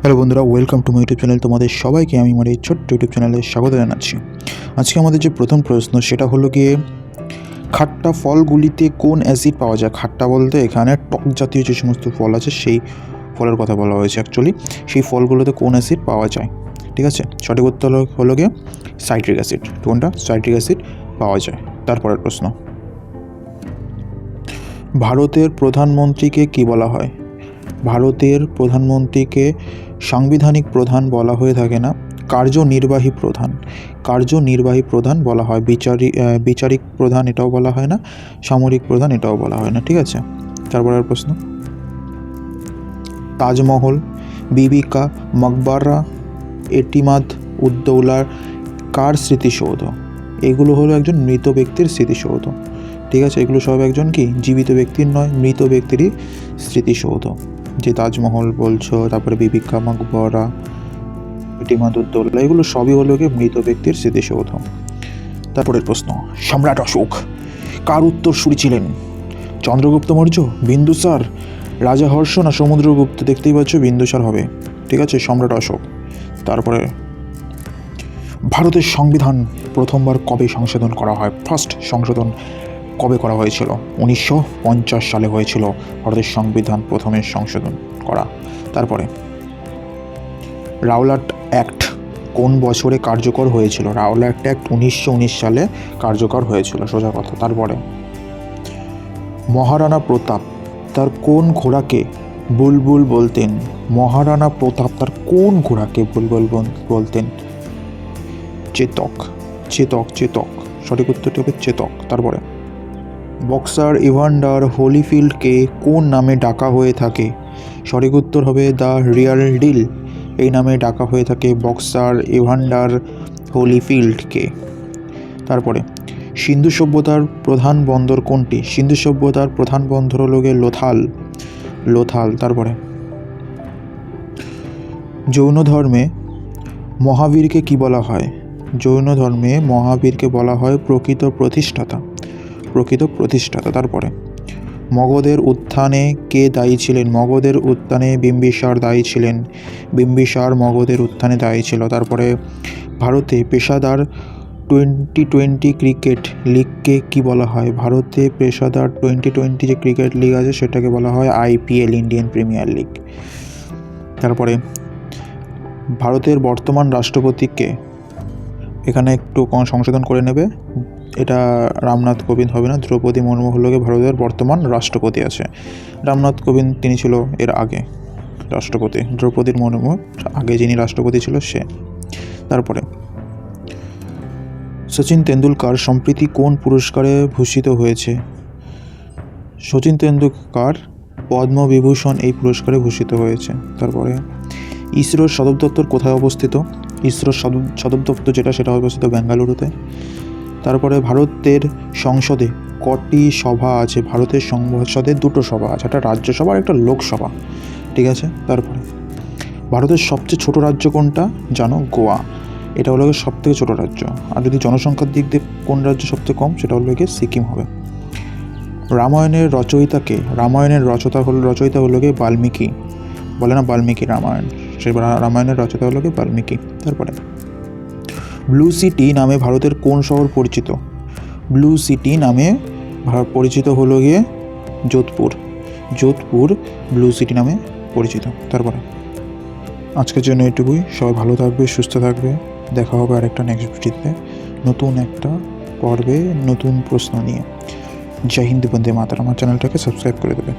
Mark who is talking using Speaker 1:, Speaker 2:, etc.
Speaker 1: Hello বন্ধুরা welcome to my YouTube channel তোমাদের সবাইকে আমি আমার এই ছোট্ট ইউটিউব চ্যানেলে স্বাগত জানাচ্ছি। আজকে আমাদের যে প্রথম প্রশ্ন, সেটা হলো গিয়ে, খাট্টা ফলগুলিতে কোন অ্যাসিড পাওয়া যায়? খাট্টা বলতে এখানে টক জাতীয় যে সমস্ত ফল আছে, সেই ফলের কথা বলা হয়েছে অ্যাকচুয়ালি সেই ফলগুলোতে কোন অ্যাসিড পাওয়া যায়? ঠিক আছে? সঠিক উত্তর হলো- গিয়ে সাইট্রিক অ্যাসিড কোনটা? সাইট্রিক অ্যাসিড পাওয়া যায়। তারপরের প্রশ্ন। ভারতের প্রধানমন্ত্রীকে কি বলা হয়? ভারতের প্রধানমন্ত্রীকে সাংবিধানিক প্রধান বলা হয়ে থাকে না, কার্যনির্বাহী প্রধান। কার্যনির্বাহী প্রধান বলা হয়। বিচারি বিচারিক প্রধান এটাও বলা হয় না, সামরিক প্রধান এটাও বলা হয় না, ঠিক আছে? তারপরের প্রশ্ন? তাজমহল, বিবিকা মকবারা, এটিমাদ উদ্দৌলার কার স্মৃতিসৌধ? এগুলো হলো একজন মৃত ব্যক্তির স্মৃতিসৌধ। ঠিক আছে? এগুলো সব একজন কি? জীবিত ব্যক্তির নয়, মৃত ব্যক্তিরই স্মৃতিসৌধ। যে তাজমহল বলছো, তারপরে বিবিকা মকবরা ইটিমাদুদ্দৌলা এগুলো সবই হলো গিয়ে মৃত ব্যক্তির স্মৃতিসৌধ। তারপরের প্রশ্ন, সম্রাট অশোক, কার উত্তরসূরি ছিলেন? চন্দ্রগুপ্ত মৌর্য? বিন্দুসার রাজা হর্ষ না সমুদ্রগুপ্ত দেখতেই পাচ্ছ বিন্দুসার হবে। ঠিক আছে, সম্রাট অশোক। তারপরে, ভারতের সংবিধান প্রথমবার কবে সংশোধন করা হয়? ফার্স্ট সংশোধন কবে করা হয়েছিল? উনিশশো পঞ্চাশ সালে হয়েছিল ভারতের সংবিধান প্রথমে সংশোধন করা। তারপরে রাওলাট অ্যাক্ট কোন বছরে কার্যকর হয়েছিল? রাওলাট অ্যাক্ট উনিশশো উনিশ সালে কার্যকর হয়েছিল, সোজা কথা। তারপরে মহারানা প্রতাপ তার কোন ঘোড়াকে বুলবুল বলতেন? মহারানা প্রতাপ তার কোন ঘোড়াকে বুলবুল বল- বলতেন? চেতক চেতক চেতক। সঠিক উত্তরটি হবে চেতক। তারপরে বক্সার ইভান্ডার হোলিফিল্ডকে কোন নামে ডাকা হয়ে থাকে? সঠিক উত্তর হবে দ্য রিয়াল ডিল। এই নামে ডাকা হয়ে থাকে বক্সার ইভান্ডার হোলিফিল্ডকে। তারপরে, সিন্ধু সভ্যতার প্রধান বন্দর কোনটি? সিন্ধু সভ্যতার প্রধান বন্দর হলো গিয়ে লোথাল। লোথাল, তারপরে। জৈন ধর্মে মহাবীরকে কি বলা হয়? জৈন ধর্মে মহাবীরকে বলা হয় প্রকৃত প্রতিষ্ঠাতা। প্রকৃত প্রতিষ্ঠাতা তারপরে। মগধের উত্থানে কে দায়ী ছিলেন? মগধের উত্থানে বিম্বিসার দায়ী ছিলেন। বিম্বিসার মগধের উত্থানে দায়ী ছিল। তারপরে ভারতে পেশাদার টোয়েন্টি টোয়েন্টি ক্রিকেট লিগকে কি বলা হয়? ভারতে পেশাদার টোয়েন্টি টোয়েন্টি যে ক্রিকেট লিগ আছে, সেটাকে বলা হয় আইপিএল ইন্ডিয়ান প্রিমিয়ার লিগ। তারপরে ভারতের বর্তমান রাষ্ট্রপতিকে এখানে একটু সংশোধন করে নেবে। এটা রামনাথ কোবিন্দ হবে না, দ্রৌপদী মুর্মু হলো ভারতের বর্তমান রাষ্ট্রপতি আছে। রামনাথ কোবিন্দ তিনি ছিল এর আগে রাষ্ট্রপতি দ্রৌপদী মুর্মু আগে যিনি রাষ্ট্রপতি ছিল সে। তারপরে, সচিন তেন্ডুলকার সম্প্রতি কোন পুরস্কারে ভূষিত হয়েছে? সচিন তেন্ডুলকার পদ্মবিভূষণ এই পুরস্কারে ভূষিত হয়েছে। তারপরে, ইসরোর সদর দপ্তর কোথায় অবস্থিত? ইসরোর সদর দপ্তর যেটা, সেটা অবস্থিত বেঙ্গালুরুতে তারপরে ভারতের সংসদে কটি সভা আছে। ভারতের সংসদে দুটো সভা আছে, একটা রাজ্যসভা আর একটা লোকসভা। ঠিক আছে? তারপরে, ভারতের সবচেয়ে ছোট রাজ্য কোনটা? জানো, গোয়া। এটা হলো সব থেকে ছোটো রাজ্য। আর যদি জনসংখ্যার দিক দিয়ে কোন রাজ্য সবচেয়ে কম, সেটা হলো গিয়ে সিকিম হবে। রামায়ণের রচয়িতাকে, রামায়ণের রচয়িতা হল রচয়িতা হলো গিয়ে বাল্মীকি। বলে না বাল্মীকি রামায়ণ? সেই রামায়ণের রচয়িতা হলো গিয়ে বাল্মীকি তারপরে। ব্লু সিটি নামে ভারতের কোন শহর পরিচিত? ব্লু সিটি নামে ভারত পরিচিত হলো গিয়ে যোধপুর। যোধপুর ব্লু সিটি নামে পরিচিত, তারপরে। আজকের জন্য এটুকুই। সবাই ভালো থাকবে, সুস্থ থাকবে। দেখা হবে আরেকটা নেক্সট ভিডিওতে। নতুন একটা পর্বে নতুন প্রশ্ন নিয়ে। জয় হিন্দ, বন্দে মাতার আমার চ্যানেলটাকে সাবস্ক্রাইব করে দেবে।